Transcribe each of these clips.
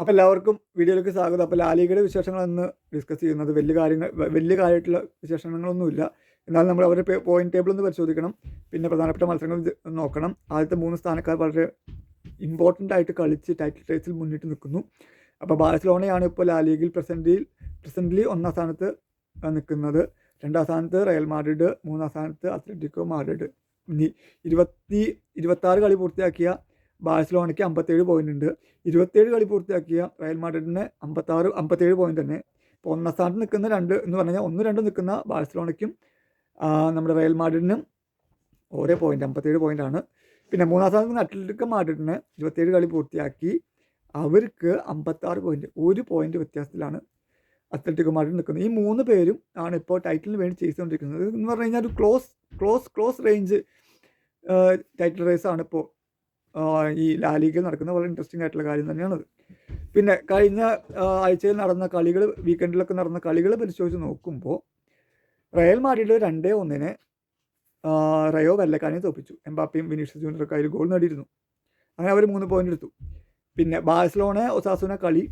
അപ്പോൾ എല്ലാവർക്കും വീഡിയോയിലേക്ക് സ്വാഗതം. അപ്പോൾ ലാലിഗയുടെ വിശേഷങ്ങളെന്ന് ഡിസ്കസ് ചെയ്യുന്നത്. വലിയ കാര്യങ്ങൾ വലിയ കാര്യമായിട്ടുള്ള വിശേഷങ്ങളൊന്നുമില്ല എന്നാൽ നമ്മൾ അവരുടെ പോയിന്റ് ടേബിൾ ഒന്ന് പരിശോധിക്കണം. പിന്നെ പ്രധാനപ്പെട്ട മത്സരങ്ങൾ നോക്കണം. ആദ്യത്തെ മൂന്ന് സ്ഥാനക്കാർ വളരെ ഇമ്പോർട്ടന്റ് ആയിട്ട് കളിച്ച് ടൈറ്റിൽ റേസിൽ മുന്നിട്ട് നിൽക്കുന്നു. അപ്പോൾ ബാഴ്സലോണയാണ് ഇപ്പോൾ ലാലീഗിൽ പ്രസന്റിൽ പ്രസന്റ്ലി ഒന്നാം സ്ഥാനത്ത് നിൽക്കുന്നത്. രണ്ടാം സ്ഥാനത്ത് റയൽ മാഡ്രിഡ് മൂന്നാം സ്ഥാനത്ത് അത്ലറ്റിക്കോ മാഡ്രിഡ് ഇരുപത്തി ഇരുപത്താറ് കളി പൂർത്തിയാക്കിയ ബാഴ്സലോണയ്ക്ക് അമ്പത്തേഴ് പോയിന്റ് ഉണ്ട്. ഇരുപത്തേഴ് കളി പൂർത്തിയാക്കിയ റയൽ മാഡ്രിഡിന് അമ്പത്താറ് അമ്പത്തേഴ് പോയിന്റ് തന്നെ. ഇപ്പോൾ ഒന്നാം സ്ഥാനത്ത് നിൽക്കുന്ന രണ്ട് എന്ന് പറഞ്ഞാൽ ഒന്ന് രണ്ട് നിൽക്കുന്ന ബാഴ്സലോണയ്ക്കും നമ്മുടെ റയൽ മാഡ്രിഡിനും ഓരോ പോയിന്റ് അമ്പത്തേഴ് ആണ്. പിന്നെ മൂന്നാം സ്ഥാനത്ത് നിൽക്കുന്ന മാഡ്രിഡിന് ഇരുപത്തേഴ് കളി പൂർത്തിയാക്കി. അവർക്ക് അമ്പത്താറ് പോയിന്റ് ഒരു പോയിന്റ് വ്യത്യാസത്തിലാണ് അത്ലറ്റിക്കോ മാഡ്രിഡ് നിൽക്കുന്നത്. ഈ മൂന്ന് പേരും ആണ് ഇപ്പോൾ ടൈറ്റിലിന് വേണ്ടി ചെയ്തുകൊണ്ടിരിക്കുന്നത്. എന്ന് പറഞ്ഞു കഴിഞ്ഞാൽ ഒരു close close close range title race ആണ് ഇപ്പോൾ ഈ ലാലിഗയിൽ നടക്കുന്ന വളരെ ഇൻട്രസ്റ്റിംഗ് ആയിട്ടുള്ള കാര്യം തന്നെയാണത്. പിന്നെ കഴിഞ്ഞ ആഴ്ചയിൽ നടന്ന കളികൾ വീക്കെൻഡിലൊക്കെ നടന്ന കളികൾ പരിശോധിച്ച് നോക്കുമ്പോൾ റയൽ മാഡ്രിഡ് രണ്ടേ ഒന്നിന് റയോ വെല്ലക്കാനെ തോപ്പിച്ചു. എംബാപ്പയും വിനീഷ് ജൂനിയറൊക്കെ അതിൽ ഗോൾ നേടിയിരുന്നു. അങ്ങനെ അവർ മൂന്ന് പോയിന്റ് എടുത്തു. പിന്നെ ബാഴ്സലോണ ഒസാസുന കളി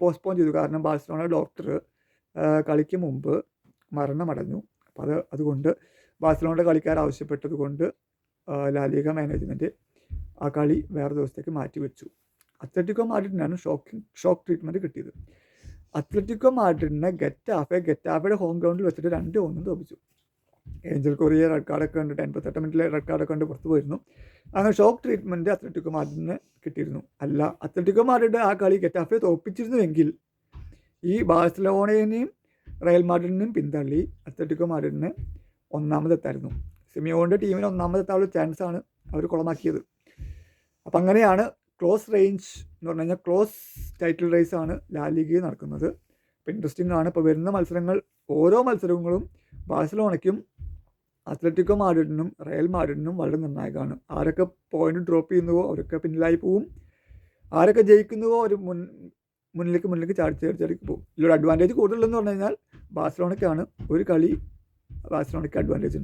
പോസ്റ്റ്പോൺ ചെയ്തു. കാരണം ബാഴ്സലോണ ഡോക്ടർ കളിക്ക് മുമ്പ് മരണമടഞ്ഞു. അപ്പോൾ അത് അതുകൊണ്ട് ബാഴ്സലോണയുടെ കളിക്കാർ ആവശ്യപ്പെട്ടത് കൊണ്ട് ലാലിക മാനേജ്മെന്റ് ആ കളി വേറെ ദിവസത്തേക്ക് മാറ്റി വെച്ചു. അത്ലറ്റിക്കോ മാഡ്രിഡിനാണ് ഷോക്കിംഗ് ഷോക്ക് ട്രീറ്റ്മെന്റ് കിട്ടിയത്. അത്ലറ്റിക്കോ മാഡ്രിഡിനെ ഗെറ്റാഫെ ഗെറ്റാഫയുടെ ഹോം ഗ്രൗണ്ടിൽ വെച്ചിട്ട് രണ്ട് ഒന്നും തോപ്പിച്ചു. ഏഞ്ചൽ കൊറിയ റെഡ് കാർഡൊക്കെ കണ്ടിട്ട് എൺപത്തെട്ട് മിനിറ്റിലെ റെഡ് കാർഡൊക്കെ കണ്ട് പുറത്തു പോയിരുന്നു. അങ്ങനെ ഷോക്ക് ട്രീറ്റ്മെന്റ് അത്ലറ്റിക്കോ മാഡ്രിഡിന് കിട്ടിയിരുന്നു. അല്ല അത്ലറ്റിക്കോ മാഡ്രിഡ് ആ കളി ഗെറ്റാഫെ തോപ്പിച്ചിരുന്നുവെങ്കിൽ ഈ ബാഴ്സലോണയെയും റയൽ മാഡ്രിഡിനെയും പിന്തള്ളി അത്ലറ്റിക്കോ മാഡ്രിഡിന് ഒന്നാമതെത്തായിരുന്നു. സിമിയോണിന്റെ ടീമിന് ഒന്നാമതെത്താനുള്ള ചാൻസാണ് അവർ കുളമാക്കിയത്. അപ്പം അങ്ങനെയാണ് ക്ലോസ് റേഞ്ച് എന്ന് പറഞ്ഞു കഴിഞ്ഞാൽ ക്ലോസ് ടൈറ്റിൽ റേസ് ആണ് ലാലിഗയിൽ നടക്കുന്നത്. അപ്പോൾ ഇൻട്രസ്റ്റിംഗ് ആണ്. ഇപ്പോൾ വരുന്ന മത്സരങ്ങൾ ഓരോ മത്സരങ്ങളും ബാഴ്സലോണയ്ക്കും അത്ലറ്റിക്കോ മാഡ്രിഡിനും റയൽ മാഡ്രിഡിനും വളരെ നിർണായകമാണ്. ആരൊക്കെ പോയിന്റ് ഡ്രോപ്പ് ചെയ്യുന്നുവോ അവരൊക്കെ പിന്നിലായി പോവും. ആരൊക്കെ ജയിക്കുന്നുവോ അവർ മുൻ മുന്നിലേക്ക് മുന്നിലേക്ക് ചാടി ചാടി ചാടി പോകും ഇതിലൊരു അഡ്വാന്റേജ് കൂടുതലെന്ന് പറഞ്ഞു കഴിഞ്ഞാൽ ബാഴ്സലോണയ്ക്കാണ്. ഒരു കളി ബാഴ്സലോണയ്ക്ക് അഡ്വാന്റേജ് ഉണ്ട്.